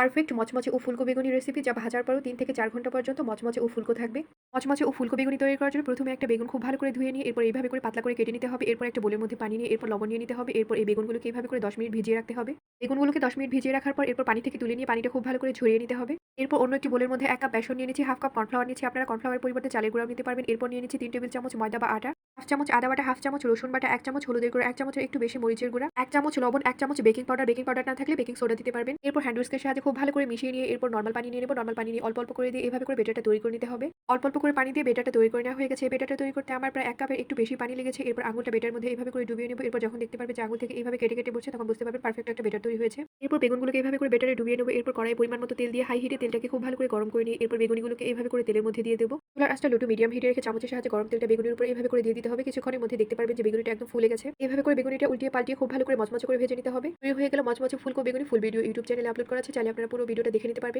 Perfect মচমচে ও ফুলকো বেগুনি রেসিপি যা ভাজার পরও তিন থেকে চার ঘণ্টা পর্যন্ত মচমচে ও ফুলকো থাকবে। মচমচে ও ফুলকো বেগুনি তৈরি করার জন্য প্রথমে একটা বেগুন খুব ভালো করে ধুয়ে নিয়ে, এরপর এইভাবে করে পাতলা করে কেটে নিতে হবে, এরপর একটা বোলের মধ্যে পানি নিয়ে, এরপর লবণ নিয়ে নিতে হবে, এরপর এই বেগুনগুলোকে এইভাবে করে দশ মিনিট ভিজিয়ে রাখতে হবে। বেগুনগুলোকে দশ মিনিট ভিজিয়ে রাখার পর এরপর পানি থেকে তুলে নিয়ে পানিটা খুব ভালো করে ঝরিয়ে নিতে হবে। এরপর অন্য একটি বোলের মধ্যে এক কাপ বেসন নিয়ে নিচ্ছি, হাফ কাপ কর্নফ্লাওয়ার নিচ্ছি। আপনারা কর্নফ্লাওয়ার পরিবর্তে চালের গুঁড়াও নিতে পারবেন। এরপর নিয়ে নিচ্ছি তিন টেবিল চামচ ময়দা বা আটা। হাফ চামচ আদা বাটা, হাফ চামচ রসুন বাটা, এক চামচ হলুদের গুঁড়া, এক চামচের একটু বেশি মরিচের গুঁড়া, এক চামচ লবণ, এক চামচ বেকিং পাউডার। বেকিং পাউডার না থাকলে বেকিং সোডা দিতে পারবেন। এরপর হ্যান্ড উইস্কের সাহায্যে খুব ভালো করে মিশিয়ে নিয়ে এরপর নর্মাল পানি নিয়ে নেব। নর্মাল পানি নিয়ে অল্প অল্প করে দিয়ে এভাবে করে বেটারটা তৈরি করে নিতে হবে। অল্প অল্প করে পানি দিয়ে বেটারটা তৈরি করে নেওয়া হয়ে গেছে। বেটারটা তৈরি করতে আমার প্রায় এক কাপের একটু বেশি পানি লেগেছে। এরপর আঙুলটা বেটার মধ্যে এইভাবে করে ডুবিয়ে নেব। এরপর যখন দেখতে পারবে যে আঙুল থেকে এইভাবে কেটে কেটে বসছে তখন বুঝতে পারবেন পারফেক্ট একটা বেটার তৈরি হয়েছে। এরপর বেগুনগুলোকে এইভাবে করে বেটারে ডুবিয়ে নেব। এরপর কড়াই পরিমাণ মতো তেল দিয়ে হাই হিটে তেলটাকে খুব ভালো করে গরম করে নিয়ে এরপর বেগুনিগুলোকে এইভাবে করে তেলের মধ্যে দিয়ে দেবো। চুলার লুটু মিডিয়াম হিটে রেখে চামচের সাহায্যে গরম তেলটা বেগুনের উপর এইভাবে করে দিয়ে দিতে হবে, কিছুক্ষণের মধ্যে দেখতে পারবেন যে বেগুনিটা একদম ফুলে গেছে। এভাবে করে বেগুনিটা উল্টিয়ে পাল্টিয়ে খুব ভালো করে মচমচ করে ভেজে নিতে হবে। তৈরি হয়ে গেলে মচমচে ফুলকো বেগুনি, ফুল ভিডিও ইউটিউব চ্যানেলে আপলোড করা আছে। চাইলে আপনারা পুরো ভিডিওটা দেখে নিতে পারবেন।